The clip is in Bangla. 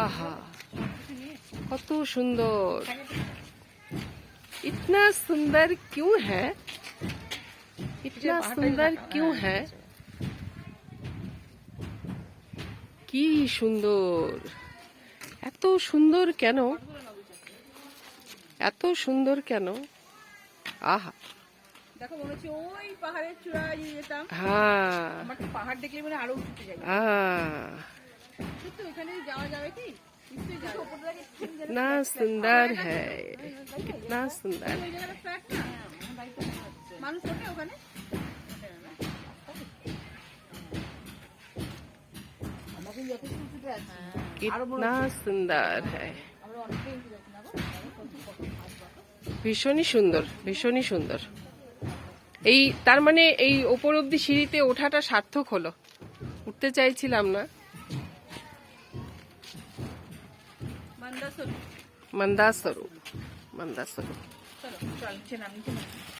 আহা কত সুন্দর। ইতনা সুন্দর কেউ হ্যাঁ? ইতনা সুন্দর কেউ হ্যাঁ কি সুন্দর। এত সুন্দর কেন? এত সুন্দর কেন? আহা। দেখো মনে হচ্ছে ওই পাহাড়ের চূড়ায় যেতাম। হ্যাঁ। পাহাড় দেখলে মানে আরও উঠতে যাই। হ্যাঁ कितना सुंदर है कितना सुंदर ওই জায়গাটা ফ্ল্যাট না মানুষ ওঠে ওখানে कितना सुंदर है ভীষণই সুন্দর ভীষণই সুন্দর এই তার মানে এই ওপর অব্দি সিঁড়িতে ওঠাটা সার্থক হলো উঠতে চাইছিলাম না मंदा स्वरूप मंदा स्वरूप मंदा स्वरूप चलो चलो